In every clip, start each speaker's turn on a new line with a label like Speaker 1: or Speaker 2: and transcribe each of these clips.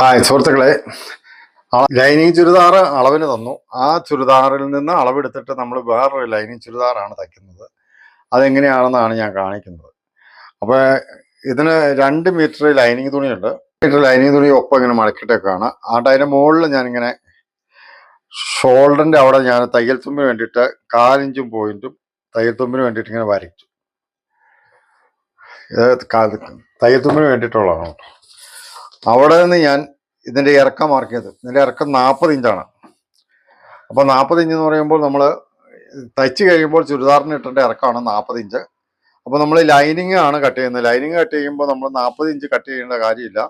Speaker 1: Hi സുഹൃത്തുക്കളെ. Lining churidar അളവിന് തന്നു. ആ ചുരിദാറിൽ നിന്ന് അളവെടുത്തിട്ട് നമ്മൾ വേറൊരു ലൈനിങ് ചുരിദാറാണ് തയ്ക്കുന്നത്. അതെങ്ങനെയാണെന്നാണ് ഞാൻ കാണിക്കുന്നത്. അപ്പോൾ ഇതിന് രണ്ട് മീറ്റർ ലൈനിങ് തുണിയുണ്ട്. മീറ്റർ ലൈനിങ് തുണി ഒപ്പം ഇങ്ങനെ മടക്കിയിട്ടേക്കാണ്. ആട്ട് അതിന്റെ മുകളിൽ ഞാനിങ്ങനെ ഷോൾഡറിന്റെ അവിടെ ഞാൻ തയ്യൽ തുമ്പിന് വേണ്ടിയിട്ട് കാലിഞ്ചും പോയിന്റും തയ്യൽ തുമ്പിന് വേണ്ടിയിട്ട് ഇങ്ങനെ വരയ്ക്കും ഇത് തയ്യൽ തുമ്പിന് വേണ്ടിയിട്ടുള്ളതാണ് കേട്ടോ. അവിടെ നിന്ന് ഞാൻ ഇതിന്റെ ഇറക്കം മാർക്കിയത്. ഇതിന്റെ ഇറക്കം നാൽപ്പത് ഇഞ്ചാണ്. അപ്പോൾ നാൽപ്പത് ഇഞ്ച് എന്ന് പറയുമ്പോൾ നമ്മൾ തയ്ച്ച് കഴിയുമ്പോൾ ചുരിദാറിന് ഇട്ടേണ്ട ഇറക്കമാണ് നാൽപ്പത് ഇഞ്ച്. അപ്പോൾ നമ്മൾ ലൈനിങ് ആണ് കട്ട് ചെയ്യുന്നത്. ലൈനിങ് കട്ട് ചെയ്യുമ്പോൾ നമ്മൾ നാൽപ്പത് ഇഞ്ച് കട്ട് ചെയ്യേണ്ട കാര്യമില്ല.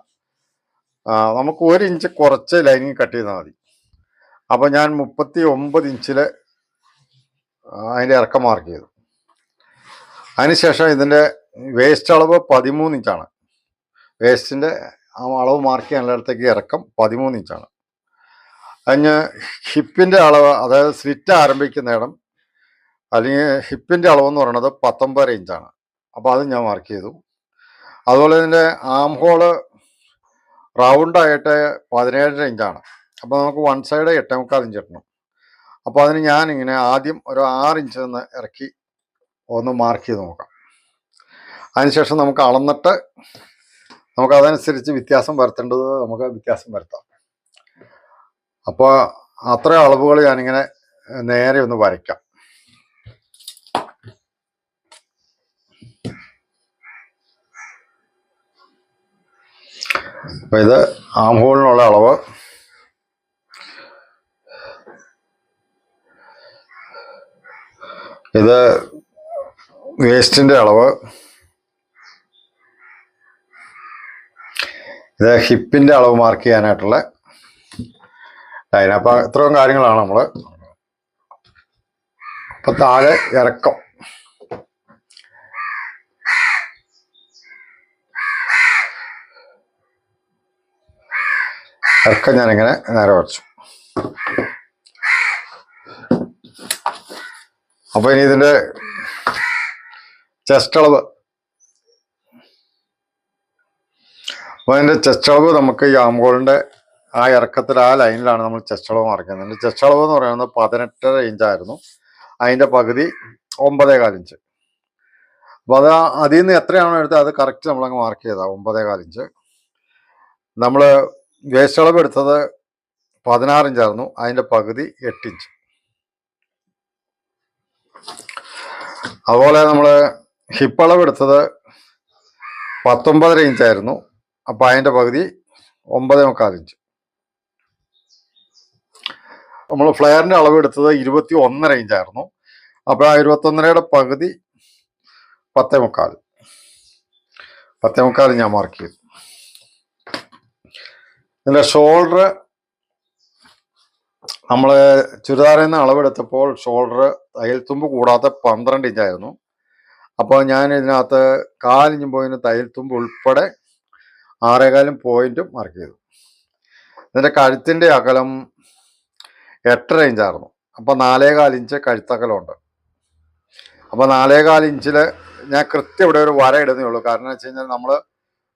Speaker 1: നമുക്ക് ഒരു ഇഞ്ച് കുറച്ച് ലൈനിങ് കട്ട് ചെയ്താൽ മതി. അപ്പോൾ ഞാൻ മുപ്പത്തി ഒമ്പത് ഇഞ്ചിൽ അതിന്റെ ഇറക്കം മാർക്ക് ചെയ്തു. അതിനുശേഷം ഇതിന്റെ വേസ്റ്റ് അളവ് പതിമൂന്ന് ഇഞ്ചാണ്. വേസ്റ്റിന്റെ ആ അളവ് മാർക്ക് ചെയ്യാൻ ചെയ്യാനുള്ളിടത്തേക്ക് ഇറക്കം പതിമൂന്ന് ഇഞ്ചാണ് അതിന് ഹിപ്പിന്റെ അളവ് അതായത് സ്ലിറ്റ് ആരംഭിക്കുന്ന ഇടം അല്ലെങ്കിൽ ഹിപ്പിന്റെ അളവ് എന്ന് പറയുന്നത് പത്തൊമ്പത് ഇഞ്ചാണ് അപ്പോൾ അത് ഞാൻ മാർക്ക് ചെയ്തു. അതുപോലെ ഇതിന്റെ ആം ഹോൾ റൗണ്ടായിട്ട് പതിനേഴര ഇഞ്ചാണ് അപ്പോൾ നമുക്ക് വൺ സൈഡ് എട്ടേ മുക്കാൽ ഇഞ്ച് ഇട്ടണം അപ്പോൾ അതിന് ഞാനിങ്ങനെ ആദ്യം ഒരു ആറ് ഇഞ്ച് നിന്ന് ഇറക്കി ഒന്ന് മാർക്ക് ചെയ്ത് നോക്കാം. അതിനുശേഷം നമുക്ക് അളന്നിട്ട് നമുക്ക് അതനുസരിച്ച് വ്യത്യാസം വരുത്തേണ്ടത് നമുക്ക് വ്യത്യാസം വരുത്താം. അപ്പോൾ അത്ര അളവുകൾ ഞാനിങ്ങനെ നേരെ ഒന്ന് വരയ്ക്കാം. അപ്പൊ ഇത് ആംഹോളിനുള്ള അളവ്. ഇത് വേസ്റ്റിന്റെ അളവ്. ഇത് ഹിപ്പിന്റെ അളവ് മാർക്ക് ചെയ്യാനായിട്ടുള്ള ലൈൻ അപ്പോൾ ഇത്രയും കാര്യങ്ങളാണ് നമ്മൾ അപ്പം താഴെ ഇറക്കം. ഇറക്കം ഞാനിങ്ങനെ നേരെ വരച്ചു. അപ്പോൾ ഇനി ഇതിന്റെ ചെസ്റ്റ് അളവ് അപ്പോൾ അതിന്റെ ചെസ്റ്റളവ് നമുക്ക് ഈ ആംഗോളിന്റെ ആ ഇറക്കത്തിൽ ആ ലൈനിലാണ് നമ്മൾ ചെസ്റ്റളവ് മറിക്കുന്നത്. അതിന്റെ ചെസ്റ്റളവ് എന്ന് പറയുന്നത് പതിനെട്ടര ഇഞ്ചായിരുന്നു അതിന്റെ പകുതി ഒമ്പതേ കാലിഞ്ച് അപ്പോൾ അത് അതിൽ നിന്ന് എത്രയാണോ എടുത്തത് അത് കറക്റ്റ് നമ്മളങ്ങ് മാർക്ക് ചെയ്താൽ ഒമ്പതേ കാലിഞ്ച് നമ്മൾ വേസ്റ്റ് അളവ് എടുത്തത് പതിനാറ് ഇഞ്ചായിരുന്നു അതിന്റെ പകുതി എട്ടിഞ്ച് അതുപോലെ നമ്മൾ ഹിപ്പ് അളവ് എടുത്തത് പത്തൊമ്പതര ഇഞ്ചായിരുന്നു അപ്പൊ അതിന്റെ പകുതി ഒമ്പതേ മുക്കാൽ ഇഞ്ച് നമ്മൾ ഫ്ലെയറിന്റെ അളവ് എടുത്തത് ഇരുപത്തി ഒന്നര ഇഞ്ചായിരുന്നു. അപ്പോൾ ആ ഇരുപത്തി ഒന്നരയുടെ പകുതി പത്തേ മുക്കാൽ. പത്തേ മുക്കാൽ ഞാൻ മാർക്ക് ചെയ്തു. ഇതിന്റെ ഷോൾഡർ നമ്മൾ ചുരിദാറിൽ നിന്ന് അളവെടുത്തപ്പോൾ ഷോൾഡർ തയ്യൽ തുമ്പ് കൂടാതെ പന്ത്രണ്ട് ഇഞ്ചായിരുന്നു. അപ്പോൾ ഞാൻ ഇതിനകത്ത് കാലിഞ്ഞ് പോയിന് തയ്യൽ തുമ്പ് ഉൾപ്പെടെ ആറേകാലും പോയിന്റും മാർക്ക് ചെയ്തു. ഇതിന്റെ കഴുത്തിന്റെ അകലം എട്ടര ഇഞ്ചായിരുന്നു അപ്പോൾ നാലേകാൽ ഇഞ്ച് കഴുത്തകലമുണ്ട്. അപ്പോൾ നാലേകാൽ ഇഞ്ചിൽ ഞാൻ കൃത്യം ഇവിടെ ഒരു വര ഇടുന്നേ ഉള്ളൂ. കാരണം വെച്ച് കഴിഞ്ഞാൽ നമ്മൾ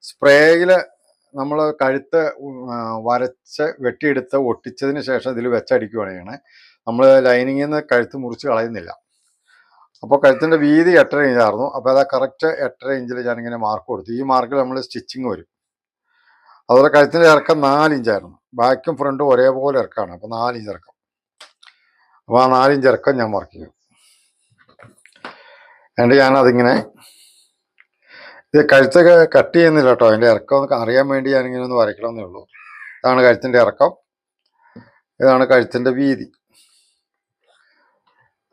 Speaker 1: സ്പ്രേയിൽ നമ്മൾ കഴുത്ത് വരച്ച് വെട്ടിയെടുത്ത് ഒട്ടിച്ചതിന് ശേഷം ഇതിൽ വെച്ചടിക്കുകയാണ് നമ്മൾ ലൈനിങ്ങിൽ നിന്ന് കഴുത്ത് മുറിച്ച് കളയുന്നില്ല. അപ്പോൾ കഴുത്തിന്റെ വീതി എട്ടര ഇഞ്ചായിരുന്നു അപ്പോൾ അതാ കറക്റ്റ് എട്ടര ഇഞ്ചിൽ ഞാനിങ്ങനെ മാർക്ക് കൊടുത്തു. ഈ മാർക്കിൽ നമ്മൾ സ്റ്റിച്ചിങ് വരും. അതുപോലെ കഴുത്തിന്റെ ഇറക്കം നാലിഞ്ചായിരുന്നു. ബാക്കും ഫ്രണ്ടും ഒരേപോലെ ഇറക്കമാണ് അപ്പോൾ നാലിഞ്ച് ഇറക്കം. അപ്പോൾ ആ നാലിഞ്ച് ഇറക്കം ഞാൻ മാർക്ക് ചെയ്യും എന്നിട്ട് ഞാനതിങ്ങനെ ഇത് കഴുത്തൊക്കെ കട്ട് ചെയ്യുന്നില്ല കേട്ടോ അതിന്റെ ഇറക്കം ഒന്ന് അറിയാൻ വേണ്ടി ഞാനിങ്ങനെ ഒന്ന് വരയ്ക്കണമെന്നേ ഉള്ളൂ. ഇതാണ് കഴുത്തിന്റെ ഇറക്കം. ഇതാണ് കഴുത്തിന്റെ വീതി.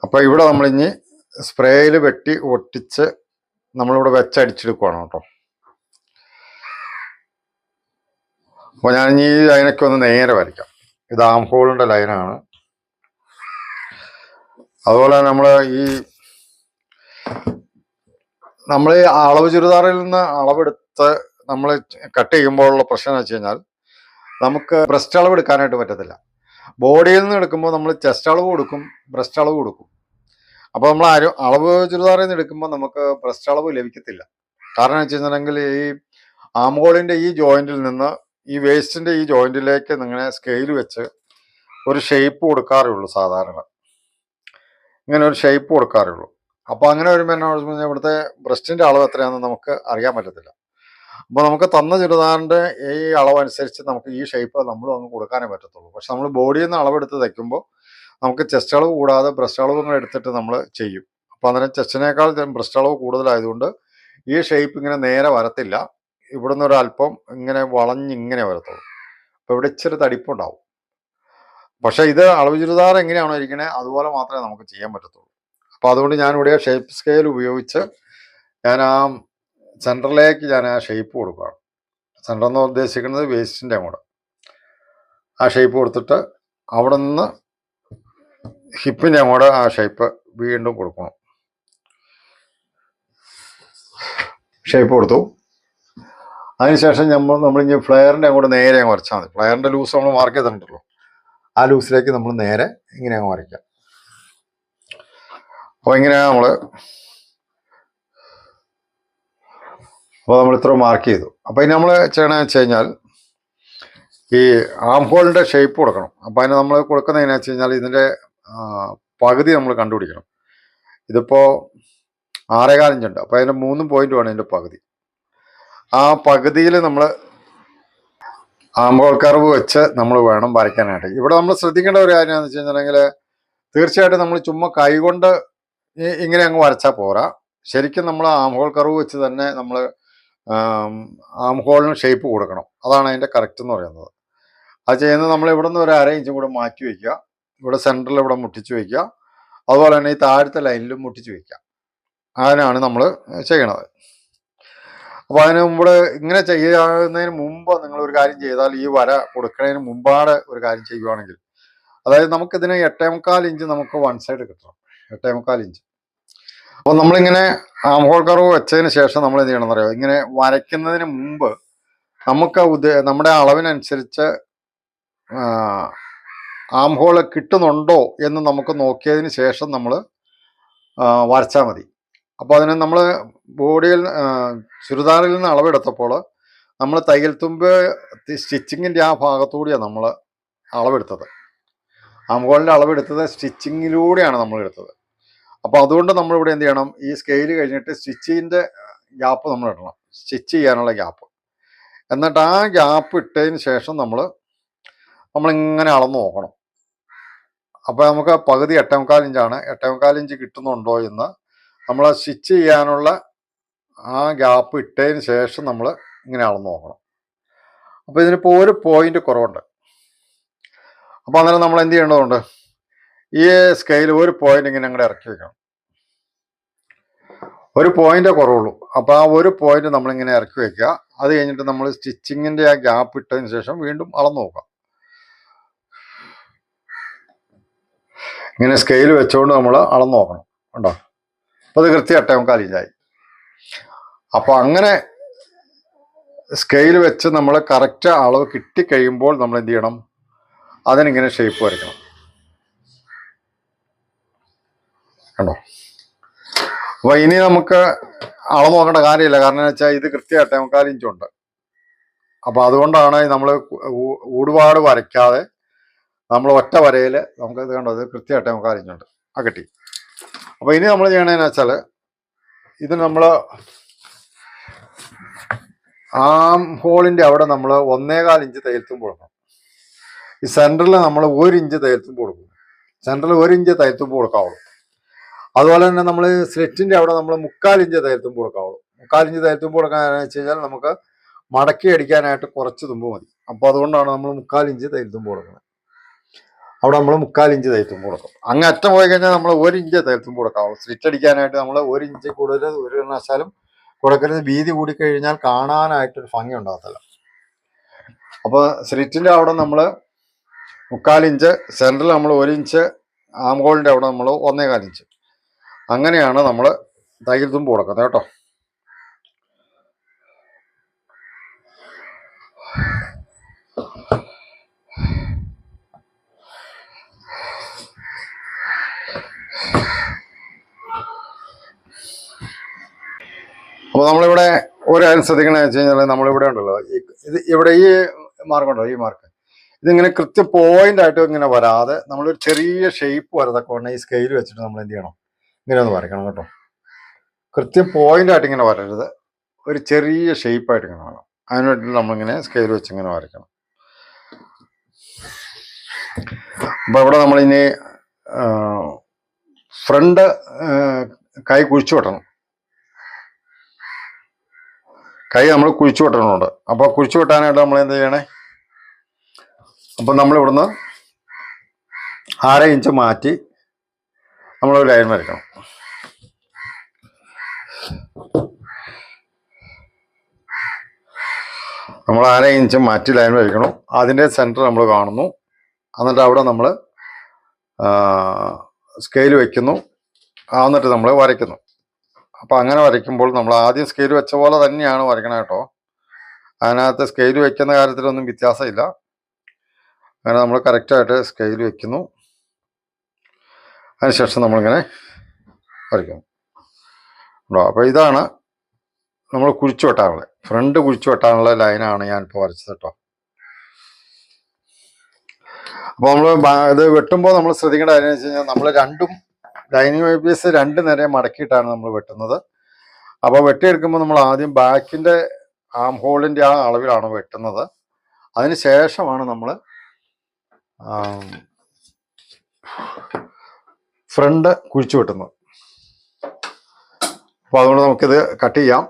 Speaker 1: അപ്പോൾ ഇവിടെ നമ്മളിഞ്ഞ് സ്പ്രേയിൽ വെട്ടി ഒട്ടിച്ച് നമ്മളിവിടെ വെച്ചടിച്ചെടുക്കുവാണ് കേട്ടോ അപ്പോൾ ഞാൻ ഈ ലൈനൊക്കെ ഒന്ന് നേരെ വരയ്ക്കാം. ഇത് ആം ഹോളിന്റെ ലൈനാണ് അതുപോലെ നമ്മൾ ഈ നമ്മൾ ഈ അളവ് ചുരിദാറിൽ നിന്ന് അളവെടുത്ത് നമ്മൾ കട്ട് ചെയ്യുമ്പോഴുള്ള പ്രശ്നം എന്ന് വെച്ച് കഴിഞ്ഞാൽ നമുക്ക് ബ്രസ്റ്റ് അളവ് എടുക്കാനായിട്ട് പറ്റത്തില്ല. ബോഡിയിൽ നിന്ന് എടുക്കുമ്പോൾ നമ്മൾ ചെസ്റ്റ് അളവ് കൊടുക്കും ബ്രസ്റ്റ് അളവ് കൊടുക്കും. അപ്പോൾ നമ്മൾ ആരും അളവ് ചുരിദാറിൽ നിന്ന് എടുക്കുമ്പോൾ നമുക്ക് ബ്രസ്റ്റ് അളവ് ലഭിക്കത്തില്ല. കാരണം വെച്ച് കഴിഞ്ഞിട്ടുണ്ടെങ്കിൽ ഈ ആമുകോളിന്റെ ഈ ജോയിന്റിൽ നിന്ന് ഈ വേസ്റ്റിന്റെ ഈ ജോയിന്റിലേക്ക് നിങ്ങനെ സ്കെയിൽ വെച്ച് ഒരു ഷേപ്പ് കൊടുക്കാറേ ഉള്ളൂ സാധാരണ. ഇങ്ങനെ ഒരു ഷേപ്പ് കൊടുക്കാറേ ഉള്ളൂ. അപ്പോൾ അങ്ങനെ വരുമ്പോൾ എന്നാ പറഞ്ഞാൽ ഇവിടുത്തെ ബ്രസ്റ്റിന്റെ അളവ് എത്രയാണെന്ന് നമുക്ക് അറിയാൻ പറ്റത്തില്ല. അപ്പോൾ നമുക്ക് തന്ന ചുരിദാറിന്റെ ഈ അളവനുസരിച്ച് നമുക്ക് ഈ ഷേപ്പ് നമ്മൾ അങ്ങ് കൊടുക്കാനേ പറ്റത്തുള്ളൂ. പക്ഷെ നമ്മൾ ബോഡിയിൽ നിന്ന് അളവെടുത്ത് തയ്ക്കുമ്പോൾ നമുക്ക് ചെസ്റ്റ് അളവ് കൂടാതെ ബ്രസ്റ്റ് അളവ് കൂടെ എടുത്തിട്ട് നമ്മൾ ചെയ്യും. അപ്പോൾ അന്നേരം ചെസ്റ്റിനേക്കാൾ ബ്രസ്റ്റ് അളവ് കൂടുതലായതുകൊണ്ട് ഈ ഷേപ്പ് ഇങ്ങനെ നേരെ വരത്തില്ല. ഇവിടുന്ന് നിന്ന് അല്പം ഇങ്ങനെ വളഞ്ഞിങ്ങനെ വരത്തുള്ളൂ. അപ്പോൾ ഇവിടെ ഇച്ചിരി തടിപ്പുണ്ടാവും. പക്ഷേ ഇത് അളവ് ചുരിദാർ എങ്ങനെയാണോ ഇരിക്കണേ അതുപോലെ മാത്രമേ നമുക്ക് ചെയ്യാൻ പറ്റത്തുള്ളൂ. അപ്പോൾ അതുകൊണ്ട് ഞാനിവിടെ ഷേപ്പ് സ്കെയിൽ ഉപയോഗിച്ച് ഞാൻ ആ സെന്ററിലേക്ക് ഞാൻ ആ ഷേപ്പ് കൊടുക്കുകയാണ്. സെന്റർ എന്ന് ഉദ്ദേശിക്കുന്നത് വേസ്റ്റിന്റെ അങ്ങോട്ട്. ആ ഷേപ്പ് കൊടുത്തിട്ട് അവിടെ നിന്ന് ഹിപ്പിന്റെ അങ്ങോട്ട് ആ ഷേപ്പ് വീണ്ടും കൊടുക്കണം. ഷേപ്പ് കൊടുത്തു. അതിനുശേഷം നമ്മൾ നമ്മളിഞ്ഞ് ഫ്ലെയറിന്റെ അങ്ങോട്ട് നേരെ അങ്ങ് വരച്ചാൽ മതി. ഫ്ലെയറിന്റെ ലൂസ് നമ്മൾ മാർക്ക് ചെയ്തിട്ടുണ്ടല്ലോ. ആ ലൂസിലേക്ക് നമ്മൾ നേരെ ഇങ്ങനെ അങ്ങ് വരയ്ക്കാം അപ്പോൾ ഇങ്ങനെയാണ് നമ്മൾ അപ്പോൾ നമ്മൾ ഇത്ര മാർക്ക് ചെയ്തു. അപ്പോൾ ഇനി നമ്മൾ ചെയ്യണമെന്ന് വെച്ച് കഴിഞ്ഞാൽ ഈ ആം ഹോളിന്റെ ഷേപ്പ് കൊടുക്കണം. അപ്പോൾ അതിന് നമ്മൾ കൊടുക്കുന്നത് കൊടുക്കുന്നതെന്ന് വെച്ച് കഴിഞ്ഞാൽ ഇതിന്റെ പകുതി നമ്മൾ കണ്ടുപിടിക്കണം. ഇതിപ്പോൾ ആറേകാലഞ്ചുണ്ട് അപ്പോൾ അതിന്റെ മൂന്ന് പോയിന്റ് വേണം ഇതിന്റെ പകുതി. ആ പകുതിയിൽ നമ്മൾ ആമ്പോൾ കർവ് വെച്ച് നമ്മൾ വേണം വരയ്ക്കാനായിട്ട്. ഇവിടെ നമ്മൾ ശ്രദ്ധിക്കേണ്ട ഒരു കാര്യം എന്ന് വെച്ച് കഴിഞ്ഞിട്ടുണ്ടെങ്കിൽ തീർച്ചയായിട്ടും നമ്മൾ ചുമ്മാ കൈകൊണ്ട് കൊണ്ട് ഇങ്ങനെ അങ്ങ് വരച്ചാൽ പോരാ. ശരിക്കും നമ്മൾ ആംഹോൾ കർവ് വെച്ച് തന്നെ നമ്മൾ ആംഹോളിന് ഷേപ്പ് കൊടുക്കണം. അതാണ് അതിന്റെ കറക്റ്റ് എന്ന് പറയുന്നത്. അത് ചെയ്യുന്നത് നമ്മൾ ഇവിടെ നിന്ന് ഒരു അര ഇഞ്ചും കൂടെ മാറ്റി വയ്ക്കുക ഇവിടെ സെന്ററിൽ ഇവിടെ മുട്ടിച്ച് വയ്ക്കുക അതുപോലെ തന്നെ ഈ താഴത്തെ ലൈനിലും മുട്ടിച്ച് വയ്ക്കുക അങ്ങനെയാണ് നമ്മൾ ചെയ്യണത്. അപ്പോൾ അതിന് മുമ്പ് ഇങ്ങനെ ചെയ്യുന്നതിന് മുമ്പ് നിങ്ങൾ ഒരു കാര്യം ചെയ്താൽ ഈ വര കൊടുക്കുന്നതിന് മുമ്പാണ് ഒരു കാര്യം ചെയ്യുവാണെങ്കിൽ. അതായത് നമുക്കിതിന് എട്ടേ മുക്കാൽ ഇഞ്ച് നമുക്ക് വൺ സൈഡ് കിട്ടണം. എട്ടേ മുക്കാൽ ഇഞ്ച്. അപ്പോൾ നമ്മളിങ്ങനെ ആംഹോൾ കറവ് വെച്ചതിന് ശേഷം നമ്മൾ എന്ത് ചെയ്യണം അറിയാം ഇങ്ങനെ വരയ്ക്കുന്നതിന് മുമ്പ് നമുക്ക് നമ്മുടെ അളവിനനുസരിച്ച് ആംഹോൾ കിട്ടുന്നുണ്ടോ എന്ന് നമുക്ക് നോക്കിയതിന് ശേഷം നമ്മൾ വരച്ചാൽ മതി. അപ്പോൾ അതിന് നമ്മൾ ബോഡിയിൽ ചുരിദാറിൽ നിന്ന് അളവെടുത്തപ്പോൾ നമ്മൾ തയ്യൽ തുമ്പ് സ്റ്റിച്ചിങ്ങിന്റെ ആ ഭാഗത്തുകൂടിയാണ് നമ്മൾ അളവെടുത്തത്. ആംഹോളിന്റെ അളവെടുത്തത് സ്റ്റിച്ചിങ്ങിലൂടെയാണ് നമ്മൾ എടുത്തത് അപ്പോൾ അതുകൊണ്ട് നമ്മളിവിടെ എന്ത് ചെയ്യണം? ഈ സ്കെയിൽ കഴിഞ്ഞിട്ട് സ്റ്റിച്ചിന്റെ ഗ്യാപ്പ് നമ്മൾ ഇടണം. സ്റ്റിച്ച് ചെയ്യാനുള്ള ഗ്യാപ്പ് എന്നിട്ട് ആ ഗ്യാപ്പ് ഇട്ടതിന് ശേഷം നമ്മൾ നമ്മളിങ്ങനെ അളന്ന് നോക്കണം. അപ്പോൾ നമുക്ക് പകുതി എട്ടേമുക്കാൽ ഇഞ്ചാണ്. എട്ടേമുക്കാൽ ഇഞ്ച് കിട്ടുന്നുണ്ടോ എന്ന് നമ്മൾ സ്റ്റിച്ച് ചെയ്യാനുള്ള ആ ഗ്യാപ്പ് ഇട്ടതിന് ശേഷം നമ്മൾ ഇങ്ങനെ അളന്ന് നോക്കണം. അപ്പോൾ ഇതിനിപ്പോൾ ഒരു പോയിന്റ് കുറവുണ്ട്. അപ്പോൾ അന്നേരം നമ്മൾ എന്ത് ചെയ്യേണ്ടതുണ്ട്? ഈ സ്കെയിൽ ഒരു പോയിന്റ് ഇങ്ങനെ അങ്ങോട്ട് ഇറക്കി വെക്കണം. ഒരു പോയിന്റേ കുറവുള്ളൂ. അപ്പോൾ ആ ഒരു പോയിന്റ് നമ്മളിങ്ങനെ ഇറക്കി വെക്കുക. അത് കഴിഞ്ഞിട്ട് നമ്മൾ സ്റ്റിച്ചിങ്ങിന്റെ ആ ഗ്യാപ്പ് ഇട്ടതിന് ശേഷം വീണ്ടും അളന്ന് നോക്കാം ഇങ്ങനെ സ്കെയിൽ വെച്ചുകൊണ്ട് നമ്മൾ അളന്ന് നോക്കണം. അപ്പോൾ അത് കൃത്യം എട്ടേ മുക്കാൽ ഇഞ്ചായി അപ്പോൾ അങ്ങനെ സ്കെയിൽ വെച്ച് നമ്മൾ കറക്റ്റ് അളവ് കിട്ടിക്കഴിയുമ്പോൾ നമ്മൾ എന്ത് ചെയ്യണം? അതിനിങ്ങനെ ഷേപ്പ് വരയ്ക്കണം. കണ്ടോ? അപ്പോൾ ഇനി നമുക്ക് അളവ് നോക്കേണ്ട കാര്യമില്ല. കാരണം എന്ന് വെച്ചാൽ ഇത് കൃത്യം എട്ടേ മുക്കാൽ ഇഞ്ചുണ്ട് അപ്പോൾ അതുകൊണ്ടാണ് നമ്മൾ ഒരുപാട് വരയ്ക്കാതെ നമ്മൾ ഒറ്റ വരയിൽ നമുക്ക് ഇത് കണ്ടത് കൃത്യമായിട്ട് നമുക്ക് അറിഞ്ഞുണ്ട് ആ കിട്ടി. അപ്പോൾ ഇനി നമ്മൾ ചെയ്യണതെന്ന് വെച്ചാൽ ഇത് നമ്മൾ ആം ഹോളിന്റെ അവിടെ നമ്മൾ ഒന്നേകാൽ ഇഞ്ച് തയ്യൽത്തും കൊടുക്കണം. ഈ സെന്ററിൽ നമ്മൾ ഒരു ഇഞ്ച് തയ്യൽത്തും കൊടുക്കും. സെന്ററിൽ ഒരു ഇഞ്ച് തയ്യൽത്തും കൊടുക്കാവുള്ളൂ. അതുപോലെ തന്നെ നമ്മൾ സ്ലിറ്റിന്റെ അവിടെ നമ്മൾ മുക്കാൽ ഇഞ്ച് തയ്യൽത്തും കൊടുക്കാവുള്ളൂ. മുക്കാൽ ഇഞ്ച് തയ്യൽത്തും കൊടുക്കാന്ന് വെച്ച് കഴിഞ്ഞാൽ നമുക്ക് മടക്കി അടിക്കാനായിട്ട് കുറച്ച് തുമ്പ് മതി. അപ്പോൾ അതുകൊണ്ടാണ് നമ്മൾ മുക്കാൽ ഇഞ്ച് തയ്യൽത്തും കൊടുക്കുന്നത്. അവിടെ നമ്മൾ മുക്കാൽ ഇഞ്ച് തയ്യൽത്തുമ്പ് കൊടുക്കും. അങ്ങ് അറ്റം പോയി കഴിഞ്ഞാൽ നമ്മൾ ഒരു ഇഞ്ച് തയ്ത്തും കൊടുക്കാം. സ്ലിറ്റ് അടിക്കാനായിട്ട് നമ്മൾ ഒരു ഇഞ്ച് കൂടുതൽ ഒരു കാരണവശാലും കൊടുക്കരുത്. വീതി കൂടിക്കഴിഞ്ഞാൽ കാണാനായിട്ടൊരു ഭംഗി ഉണ്ടാകത്തില്ല. അപ്പോൾ സ്ലിറ്റിന്റെ അവിടെ നമ്മൾ മുക്കാൽ ഇഞ്ച് സെന്ററിൽ നമ്മൾ ഒരു ഇഞ്ച് ആംഹോളിന്റെ അവിടെ നമ്മൾ ഒന്നേകാൽ ഇഞ്ച്. അങ്ങനെയാണ് നമ്മൾ തയ്യൽ തുമ്പ് കൊടുക്കുന്നത് കേട്ടോ. അപ്പോൾ നമ്മളിവിടെ ഒരു കാര്യം ശ്രദ്ധിക്കണമെന്ന് വെച്ച് കഴിഞ്ഞാൽ നമ്മളിവിടെ ഉണ്ടല്ലോ. ഇത് ഇവിടെ ഈ മാർക്ക് ഉണ്ടല്ലോ ഈ മാർക്ക് ഇതിങ്ങനെ കൃത്യ പോയിന്റ് ആയിട്ട് ഇങ്ങനെ വരാതെ നമ്മളൊരു ചെറിയ ഷേപ്പ് വരതൊക്കെ ഉണ്ടെങ്കിൽ ഈ സ്കെയിൽ വെച്ചിട്ട് നമ്മൾ എന്ത് ചെയ്യണം? ഇങ്ങനെ ഒന്ന് വരയ്ക്കണം കേട്ടോ. കൃത്യം പോയിന്റ് ആയിട്ട് ഇങ്ങനെ വരരുത്. ഒരു ചെറിയ ഷേപ്പ് ആയിട്ട് ഇങ്ങനെ വേണം അതിന് വേണ്ടി നമ്മളിങ്ങനെ സ്കെയിൽ വെച്ച് ഇങ്ങനെ വരയ്ക്കണം. അപ്പോൾ ഇവിടെ നമ്മളിനി ഫ്രണ്ട് കൈ കുഴിച്ചു വെട്ടണം. കൈ നമ്മൾ കുഴിച്ചു വെട്ടണമുണ്ട് അപ്പോൾ കുഴിച്ചു വെട്ടാനായിട്ട് നമ്മൾ എന്ത് ചെയ്യണേ? അപ്പം നമ്മൾ ഇവിടുന്ന് അര ഇഞ്ച് മാറ്റി നമ്മളൊരു ലൈൻ വരയ്ക്കണം. നമ്മൾ അര ഇഞ്ച് മാറ്റി ലൈൻ വരയ്ക്കണം. അതിന്റെ സെന്റർ നമ്മൾ കാണുന്നു. എന്നിട്ട് അവിടെ നമ്മൾ സ്കെയിൽ വയ്ക്കുന്നു എന്നിട്ട് നമ്മൾ വരയ്ക്കുന്നു. അപ്പം അങ്ങനെ വരയ്ക്കുമ്പോൾ നമ്മൾ ആദ്യം സ്കെയിൽ വെച്ച പോലെ തന്നെയാണ് വരയ്ക്കണം കേട്ടോ. അതിനകത്ത് സ്കെയിൽ വെക്കുന്ന കാര്യത്തിലൊന്നും വ്യത്യാസമില്ല. അങ്ങനെ നമ്മൾ കറക്റ്റായിട്ട് സ്കെയിൽ വെക്കുന്നു. അതിനുശേഷം നമ്മളിങ്ങനെ വരയ്ക്കുന്നു. ഉണ്ടോ? അപ്പോൾ ഇതാണ് നമ്മൾ കുഴിച്ചു വെട്ടാനുള്ളത്. ഫ്രണ്ട് കുഴിച്ചു വെട്ടാനുള്ള ലൈനാണ് ഞാനിപ്പോൾ വരച്ചത് കേട്ടോ. അപ്പോൾ നമ്മൾ ഇത് വെട്ടുമ്പോൾ നമ്മൾ ശ്രദ്ധിക്കേണ്ട കാര്യം വെച്ച് കഴിഞ്ഞാൽ നമ്മൾ രണ്ടും ലൈനിങ് പീസ് രണ്ട് നിര മടക്കിയിട്ടാണ് നമ്മൾ വെട്ടുന്നത്. അപ്പോൾ വെട്ടിയെടുക്കുമ്പോൾ നമ്മൾ ആദ്യം ബാക്കിന്റെ ആം ഹോളിന്റെ ആ അളവിലാണ് വെട്ടുന്നത്. അതിന് ശേഷമാണ് നമ്മൾ ഫ്രണ്ട് കുഴിച്ചു വെട്ടുന്നത്. അപ്പോൾ അതുകൊണ്ട് നമുക്കിത് കട്ട് ചെയ്യാം.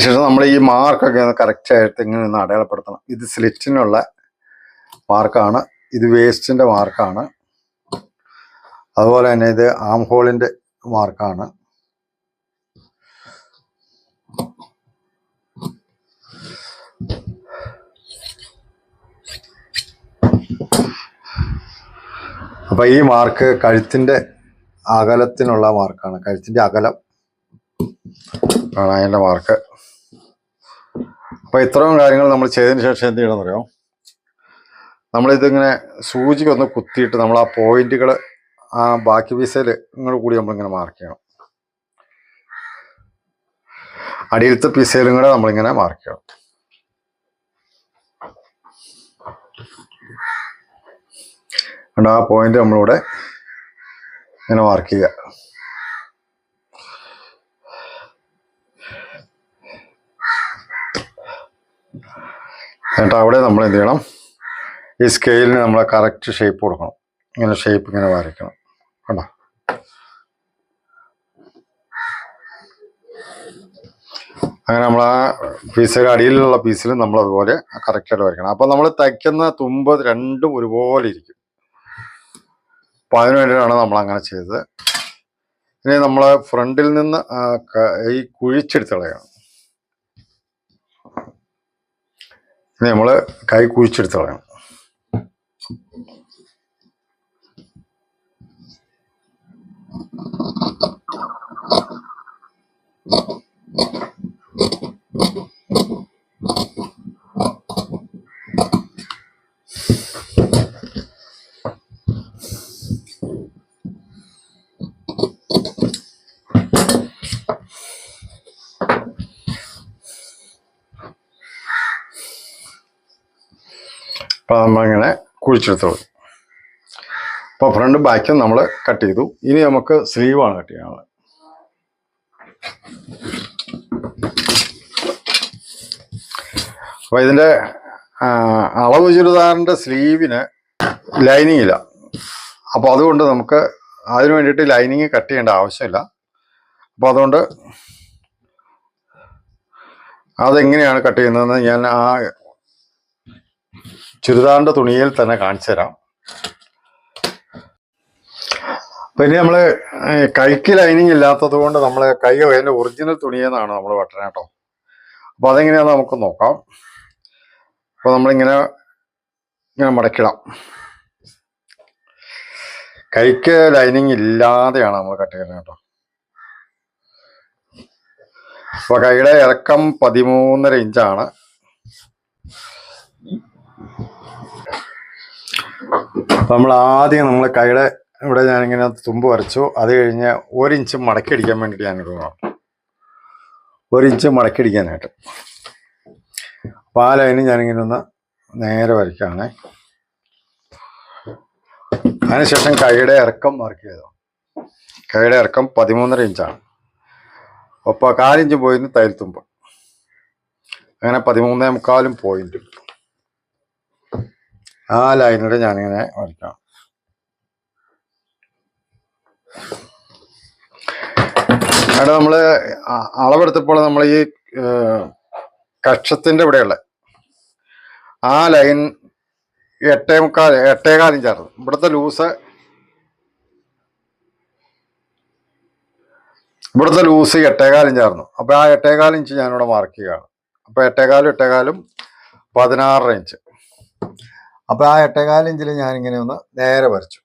Speaker 1: അതിനുശേഷം നമ്മൾ ഈ മാർക്കൊക്കെ ഒന്ന് കറക്റ്റ് ആയിട്ട് ഇങ്ങനെ ഒന്ന് അടയാളപ്പെടുത്തണം. ഇത് സ്ലിറ്റിനുള്ള മാർക്കാണ് ഇത് വേസ്റ്റിന്റെ മാർക്കാണ് അതുപോലെ തന്നെ ഇത് ആം ഹോളിന്റെ മാർക്കാണ്. അപ്പൊ ഈ മാർക്ക് കഴുത്തിന്റെ അകലത്തിനുള്ള മാർക്കാണ്. കഴുത്തിന്റെ അകലം ആണ് അതിന്റെ മാർക്ക്. അപ്പൊ ഇത്രയും കാര്യങ്ങൾ നമ്മൾ ചെയ്തതിന് ശേഷം എന്ത് ചെയ്യണം അറിയോ നമ്മളിതിങ്ങനെ സൂചിക്കൊന്ന് കുത്തിയിട്ട് നമ്മൾ ആ പോയിന്റുകൾ ആ ബാക്കി പീസയിൽ കൂടി നമ്മളിങ്ങനെ മാർക്ക് ചെയ്യണം. അടിയിലത്തെ പീസയിലും കൂടെ നമ്മളിങ്ങനെ മാർക്ക് ചെയ്യണം. ആ പോയിന്റ് നമ്മളിവിടെ ഇങ്ങനെ മാർക്ക് ചെയ്യുക. എന്നിട്ട് അവിടെ നമ്മൾ എന്ത് ചെയ്യണം? ഈ സ്കെയിലിന് നമ്മൾ കറക്റ്റ് ഷേപ്പ് കൊടുക്കണം. ഇങ്ങനെ ഷേപ്പ് ഇങ്ങനെ വരയ്ക്കണം. കണ്ടോ? അങ്ങനെ നമ്മൾ ആ പീസിൽ അടിയിലുള്ള പീസിൽ നമ്മൾ അതുപോലെ കറക്റ്റായിട്ട് വരയ്ക്കണം. അപ്പോൾ നമ്മൾ തയ്ക്കുന്ന തുമ്പ് രണ്ടും ഒരുപോലെ ഇരിക്കും. അപ്പം അതിനു വേണ്ടിയിട്ടാണ് നമ്മൾ അങ്ങനെ ചെയ്തത്. ഇനി നമ്മൾ ഫ്രണ്ടിൽ നിന്ന് ഈ കുഴിച്ചെടുത്ത് കളയണം. ഇനി നമ്മൾ കൈ കുഴിച്ചെടുത്ത് കളയണം. അപ്പോൾ നമ്മളിങ്ങനെ കുഴിച്ചെടുത്തോളൂ അപ്പോൾ ഫ്രണ്ട് ബാക്കും നമ്മൾ കട്ട് ചെയ്തു. ഇനി നമുക്ക് സ്ലീവാണ് കട്ട് ചെയ്യാനുള്ളത്. അപ്പോൾ ഇതിന്റെ അളവ് ചുരിദാറിന്റെ സ്ലീവിന് ലൈനിങ് ഇല്ല. അപ്പോൾ അതുകൊണ്ട് നമുക്ക് അതിന് വേണ്ടിയിട്ട് ലൈനിങ് കട്ട് ചെയ്യേണ്ട ആവശ്യമില്ല. അപ്പോൾ അതുകൊണ്ട് അതെങ്ങനെയാണ് കട്ട് ചെയ്യുന്നതെന്ന് ഞാൻ ആ ചുരിദാറിന്റെ തുണിയിൽ തന്നെ കാണിച്ചു തരാം. പിന്നെ നമ്മൾ കൈക്ക് ലൈനിങ് ഇല്ലാത്തത് കൊണ്ട് നമ്മൾ കൈ അതിന്റെ ഒറിജിനൽ തുണിയെന്നാണ് നമ്മൾ വെട്ടണേ കേട്ടോ അപ്പോൾ അതെങ്ങനെയാണെന്ന് നമുക്ക് നോക്കാം. അപ്പോൾ നമ്മളിങ്ങനെ ഇങ്ങനെ മടക്കിടാം. കൈക്ക് ലൈനിങ് ഇല്ലാതെയാണ് നമ്മൾ കട്ട് ചെയ്യുന്നത് കേട്ടോ അപ്പോൾ കൈയുടെ ഇറക്കം പതിമൂന്നര ഇഞ്ചാണ്. നമ്മൾ ആദ്യം നമ്മൾ കൈയുടെ ഇവിടെ ഞാനിങ്ങനെ തുമ്പ് വരച്ചു. അത് കഴിഞ്ഞ് ഒരിഞ്ച് ഇഞ്ച് മടക്കി അടിക്കാൻ വേണ്ടിയിട്ട് ഞാൻ ഇടുകയാണ് ഒരിഞ്ച് ഇഞ്ച് മടക്കി അപ്പോൾ ആ ലൈന് ഞാനിങ്ങനെ ഒന്ന് നേരെ വരയ്ക്കുകയാണ്. അതിനുശേഷം കൈയുടെ ഇറക്കം മാർക്ക് ചെയ്തു. കൈയുടെ ഇറക്കം പതിമൂന്നര ഇഞ്ചാണ്. അപ്പോൾ കാലിഞ്ച് പോയിന്ന് തുമ്പ്. അങ്ങനെ പതിമൂന്നേ മുക്കാലും പോയിന്റ്. ആ ലൈനിലൂടെ ഞാനിങ്ങനെ വരയ്ക്കാം അവിടെ നമ്മൾ അളവെടുത്തപ്പോൾ നമ്മൾ ഈ കക്ഷത്തിന്റെ ഇവിടെയുള്ള ആ ലൈൻ എട്ടേ മുക്കാൽ എട്ടേകാൽ ഇഞ്ചായിരുന്നു ഇവിടുത്തെ ലൂസ് ഇവിടുത്തെ ലൂസ് എട്ടേകാൽ ഇഞ്ചായിരുന്നു അപ്പോൾ ആ എട്ടേകാൽ ഇഞ്ച് ഞാനിവിടെ മാർക്ക് ചെയ്യുകയാണ്. അപ്പോൾ എട്ടേകാലും എട്ടേകാലും പതിനാറര ഇഞ്ച്. അപ്പോൾ ആ എട്ടേകാലിഞ്ചിൽ ഇങ്ങനെ ഒന്ന് നേരെ വരച്ചു.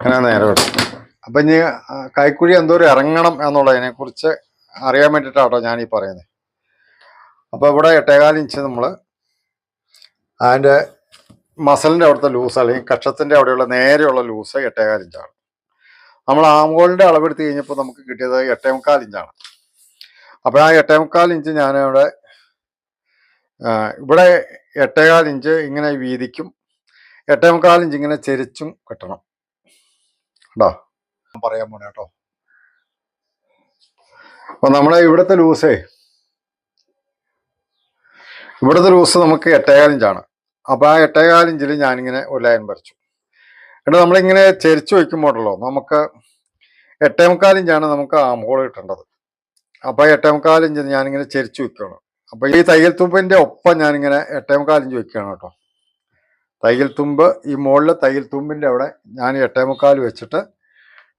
Speaker 1: അങ്ങനെ നേരെ വരച്ചു. അപ്പം ഇനി കൈക്കുഴി എന്തോരം ഇറങ്ങണം എന്നുള്ളതിനെ കുറിച്ച് അറിയാൻ വേണ്ടിയിട്ടാട്ടോ ഞാൻ ഈ പറയുന്നത് അപ്പോൾ ഇവിടെ എട്ടേകാലിഞ്ച് നമ്മൾ അതിന്റെ മസലിന്റെ അവിടുത്തെ ലൂസ് അല്ലെങ്കിൽ കക്ഷത്തിന്റെ അവിടെയുള്ള നേരെയുള്ള ലൂസ് എട്ടേകാലിഞ്ചാണ് നമ്മൾ ആംഗോളിന്റെ അളവെടുത്ത് കഴിഞ്ഞപ്പോൾ നമുക്ക് കിട്ടിയത് എട്ടേ മുക്കാൽ ഇഞ്ചാണ്. അപ്പോൾ ആ എട്ടേ മുക്കാൽ ഇഞ്ച് ഞാനിവിടെ ഇവിടെ എട്ടേകാൽ ഇഞ്ച് ഇങ്ങനെ വീതിക്കും. എട്ടേ മുക്കാൽ ഇഞ്ച് ഇങ്ങനെ ചെരിച്ചും കെട്ടണം. കേട്ടോ പറയാൻ പോണേ കേട്ടോ. അപ്പൊ നമ്മളെ ഇവിടുത്തെ ലൂസേ. ഇവിടുത്തെ ലൂസ് നമുക്ക് എട്ടേകാൽ ഇഞ്ചാണ്. അപ്പൊ ആ എട്ടേകാൽ ഇഞ്ചിൽ ഞാനിങ്ങനെ ഒരു ലൈൻ വരച്ചു. എന്നിട്ട് നമ്മളിങ്ങനെ ചെരിച്ചു വെക്കുമ്പോഴല്ലോ നമുക്ക് എട്ടേ മുക്കാൽ ഇഞ്ചാണ് നമുക്ക് ആ ആംഹോൾ കിട്ടേണ്ടത് അപ്പൊ എട്ടേ മുക്കാൽ ഇഞ്ച് ഞാനിങ്ങനെ ചെരിച്ചു വെക്കുകയാണ് അപ്പൊ ഈ തയ്യൽ തുമ്പിന്റെ ഒപ്പം ഞാനിങ്ങനെ എട്ടേ മുക്കാൽ ഇഞ്ച് വെക്കുകയാണ് കേട്ടോ. തയ്യൽ തുമ്പ് ഈ മുകളിലെ തയ്യൽ തുമ്പിന്റെ അവിടെ ഞാൻ എട്ടേ മുക്കാൽ വെച്ചിട്ട്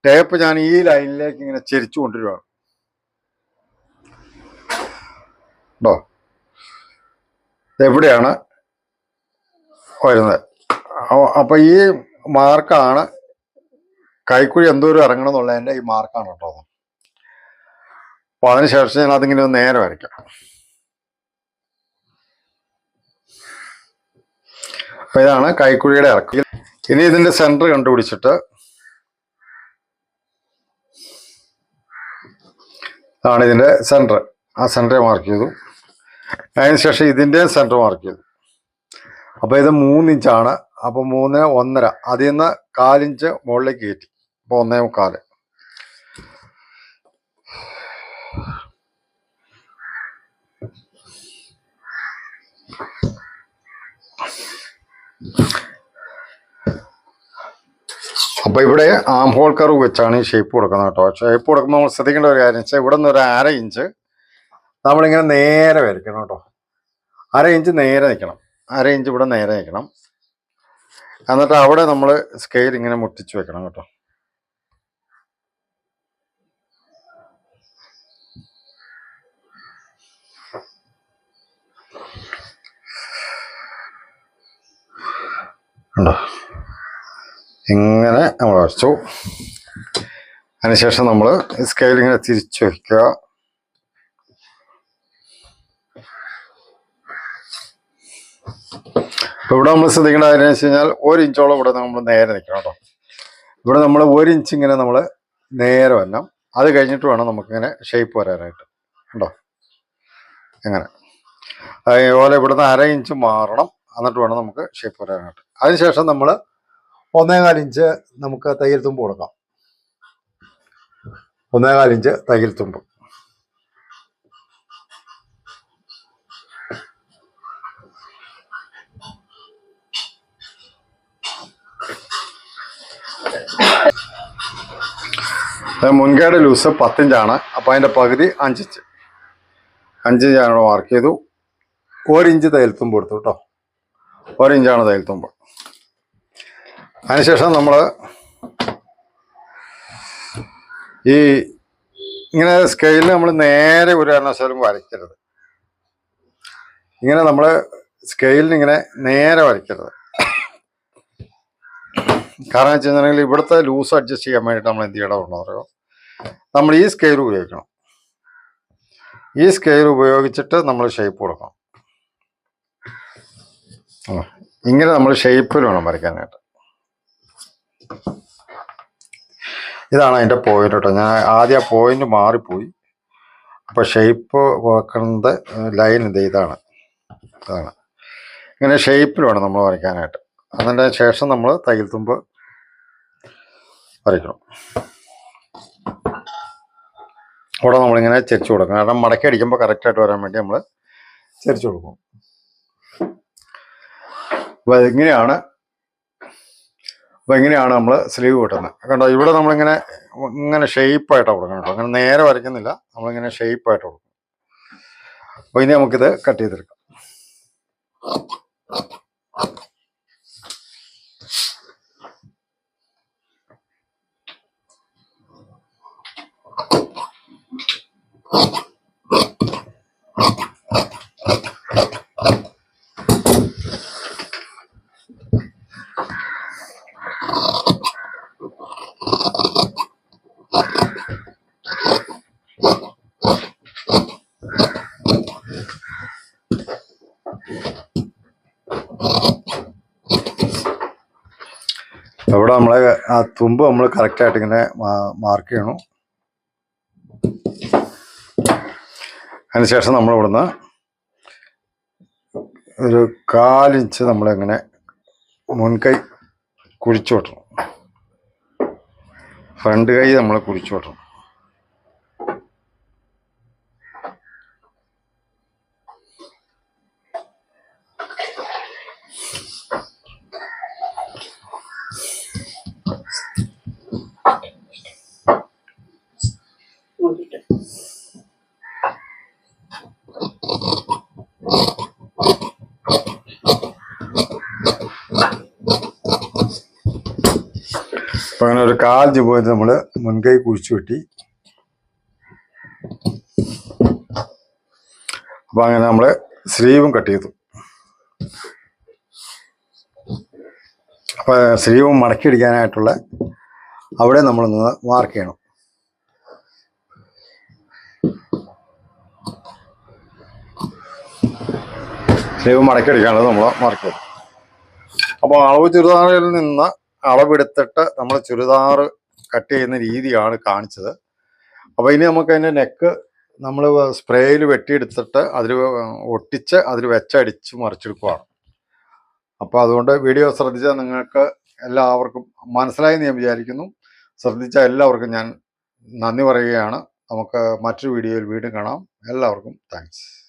Speaker 1: ടേപ്പ് ഞാൻ ഈ ലൈനിലേക്ക് ഇങ്ങനെ ചെരിച്ചു കൊണ്ടുവരികയാണ്. ഉണ്ടോ എവിടെയാണ് വരുന്നത്? അപ്പൊ ഈ മാർക്കാണ് കൈക്കുഴി എന്തോരം ഇറങ്ങണം എന്നുള്ളതിന്റെ ഈ മാർക്കാണ് കേട്ടോ. അപ്പൊ അതിനുശേഷം ഞാൻ അതിങ്ങനെ നേരെ വരയ്ക്കാം. അപ്പൊ ഇതാണ് കൈക്കുഴിയുടെ ഇറക്കം. ഇനി ഇതിന്റെ സെന്റർ കണ്ടുപിടിച്ചിട്ട് ആണ് ഇതിന്റെ സെന്റർ ആ സെന്റർ മാർക്ക് ചെയ്തു. അതിനുശേഷം ഇതിന്റെ സെന്റർ മാർക്ക് ചെയ്തു. അപ്പൊ ഇത് മൂന്ന് ഇഞ്ചാണ് അപ്പൊ മൂന്ന് ഒന്നര. അതിൽ നിന്ന് കാലിഞ്ച് മുകളിലേക്ക് കയറ്റി. അപ്പൊ ഒന്നേ മുക്കാൽ. അപ്പൊ ഇവിടെ ആം ഹോൾ വെച്ചാണ് ഈ ഷേപ്പ് കൊടുക്കുന്നത് കേട്ടോ. ഷേപ്പ് കൊടുക്കുമ്പോൾ നമ്മൾ ശ്രദ്ധിക്കേണ്ട ഒരു കാര്യം വെച്ചാൽ ഇവിടെ നിന്ന് ഒരു അര ഇഞ്ച് നമ്മളിങ്ങനെ നേരെ വരയ്ക്കണം കേട്ടോ. അര ഇഞ്ച് നേരെ നിൽക്കണം അര ഇഞ്ച് ഇവിടെ നേരെ നിൽക്കണം എന്നിട്ട് അവിടെ നമ്മൾ സ്കെയിൽ ഇങ്ങനെ മുട്ടിച്ച് വെക്കണം കേട്ടോ. ഉണ്ടോ? ഇങ്ങനെ നമ്മൾ വരച്ചു. അതിനുശേഷം നമ്മൾ സ്കെയിൽ ഇങ്ങനെ തിരിച്ചു വയ്ക്കുക. അപ്പൊ ഇവിടെ നമ്മൾ ശ്രദ്ധിക്കേണ്ട കാര്യം വെച്ച് കഴിഞ്ഞാൽ ഒരു ഇഞ്ചോളം ഇവിടെ നമ്മൾ നേരെ നിൽക്കണം കേട്ടോ. ഇവിടെ നമ്മൾ ഒരു ഇഞ്ച് ഇങ്ങനെ നമ്മൾ നേരെ വരണം. അത് കഴിഞ്ഞിട്ട് വേണം നമുക്കിങ്ങനെ ഷേപ്പ് വരാനായിട്ട്. കണ്ടോ? അങ്ങനെ അതേപോലെ ഇവിടുന്ന് അര ഇഞ്ച് മാറണം. എന്നിട്ട് വേണം നമുക്ക് ഷേപ്പ് വരാനായിട്ട്. അതിനുശേഷം നമ്മൾ ഒന്നേകാൽ ഇഞ്ച് നമുക്ക് തയ്യൽ തുമ്പ് കൊടുക്കാം. ഒന്നേകാൽ ഇഞ്ച് തയ്യൽ തുമ്പ്. മുൻകൈയുടെ ലൂസ് പത്തിഞ്ചാണ് അപ്പം അതിന്റെ പകുതി അഞ്ചിഞ്ച്. അഞ്ചിഞ്ചാണ് മാർക്ക് ചെയ്തു. ഒരിഞ്ച് തയ്യൽത്തുമ്പ് കൊടുത്തു കേട്ടോ. ഒരിഞ്ചാണ് തയ്യൽത്തുമ്പ് അതിനുശേഷം നമ്മൾ ഈ ഇങ്ങനെ സ്കെയിലിൽ നമ്മൾ നേരെ ഒരു കാരണവശാലും വരയ്ക്കരുത്. ഇങ്ങനെ നമ്മൾ സ്കെയിലിന് ഇങ്ങനെ നേരെ വരയ്ക്കരുത്. കാരണം വെച്ച് കഴിഞ്ഞിട്ടുണ്ടെങ്കിൽ ഇവിടുത്തെ ലൂസ് അഡ്ജസ്റ്റ് ചെയ്യാൻ വേണ്ടിയിട്ട് നമ്മൾ എന്ത് ചെയ്യണമെന്ന് പറയുമോ നമ്മൾ ഈ സ്കെയിൽ ഉപയോഗിക്കണം. ഈ സ്കെയിൽ ഉപയോഗിച്ചിട്ട് നമ്മൾ ഷേപ്പ് കൊടുക്കണം. ഇങ്ങനെ നമ്മൾ ഷേപ്പിൽ വേണം വരയ്ക്കാനായിട്ട്. ഇതാണ് അതിന്റെ പോയിന്റ് കേട്ടോ. ഞാൻ ആദ്യം ആ പോയിന്റ് മാറിപ്പോയി. അപ്പോൾ ഷേപ്പ് വെക്കുന്നത് ലൈൻ ഇത് ഇതാണ്. ഇതാണ്. ഇങ്ങനെ ഷേപ്പിൽ വേണം നമ്മൾ വരയ്ക്കാനായിട്ട്. അതിന്റെ ശേഷം നമ്മൾ തയ്യൽ തുമ്പ് വരയ്ക്കണം. അവിടെ നമ്മളിങ്ങനെ ചെരിച്ചു കൊടുക്കണം. കാരണം മടക്കി അടിക്കുമ്പോൾ കറക്റ്റായിട്ട് വരാൻ വേണ്ടി നമ്മൾ ചെരിച്ചു കൊടുക്കും. അപ്പോൾ ഇങ്ങനെയാണ് അപ്പോൾ ഇങ്ങനെയാണ് നമ്മൾ സ്ലീവ് കിട്ടുന്നത് കണ്ടോ ഇവിടെ നമ്മളിങ്ങനെ ഇങ്ങനെ ഷെയ്പ്പായിട്ടാണ് കൊടുക്കണം കേട്ടോ. അങ്ങനെ നേരെ വരയ്ക്കുന്നില്ല നമ്മളിങ്ങനെ ഷെയ്പ്പായിട്ട് കൊടുക്കും അപ്പോൾ ഇനി നമുക്കിത് കട്ട് ചെയ്തെടുക്കാം ഇവിടെ നമ്മൾ ആ തുമ്പ് നമ്മൾ കറക്റ്റായിട്ട് ഇങ്ങനെ മാർക്ക് ചെയ്യണം. അതിനുശേഷം നമ്മൾ ഇവിടുന്ന് ഒരു കാലിഞ്ച് നമ്മളിങ്ങനെ മുൻകൈ കുഴിച്ചു വെട്ടണം. ഫ്രണ്ട് കൈ നമ്മൾ കുഴിച്ചു വെട്ടണം. കാൽ ജുബോയിൽ നമ്മൾ മുൻകൈ കുഴിച്ചു വെട്ടി. അപ്പൊ അങ്ങനെ നമ്മൾ സ്ലീവും കട്ട് ചെയ്തു. അപ്പൊ സ്ലീവും മടക്കി അടിക്കാനായിട്ടുള്ള അവിടെ നമ്മൾ നിന്ന് മാർക്ക് ചെയ്യണം. സ്ലീവ് മടക്കി അടിക്കാനുള്ളത് നമ്മൾ മാർക്ക് ചെയ്തു. അപ്പോൾ അളവ് ചെറുതാറിൽ നിന്ന് അളവെടുത്തിട്ട് നമ്മൾ ചുരിദാർ കട്ട് ചെയ്യുന്ന രീതിയാണ് കാണിച്ചത്. അപ്പോൾ ഇനി നമുക്ക് അതിന്റെ നെക്ക് നമ്മൾ സ്പ്രേയിൽ വെട്ടിയെടുത്തിട്ട് അതിൽ ഒട്ടിച്ച് അതിൽ വെച്ചടിച്ച് മറിച്ചെടുക്കുകയാണ് അപ്പോൾ അതുകൊണ്ട് വീഡിയോ ശ്രദ്ധിച്ചാൽ നിങ്ങൾക്ക് എല്ലാവർക്കും മനസ്സിലായി ഞാൻ വിചാരിക്കുന്നു. ശ്രദ്ധിച്ച എല്ലാവർക്കും ഞാൻ നന്ദി പറയുകയാണ്. നമുക്ക് മറ്റൊരു വീഡിയോയിൽ വീണ്ടും കാണാം. എല്ലാവർക്കും താങ്ക്സ്.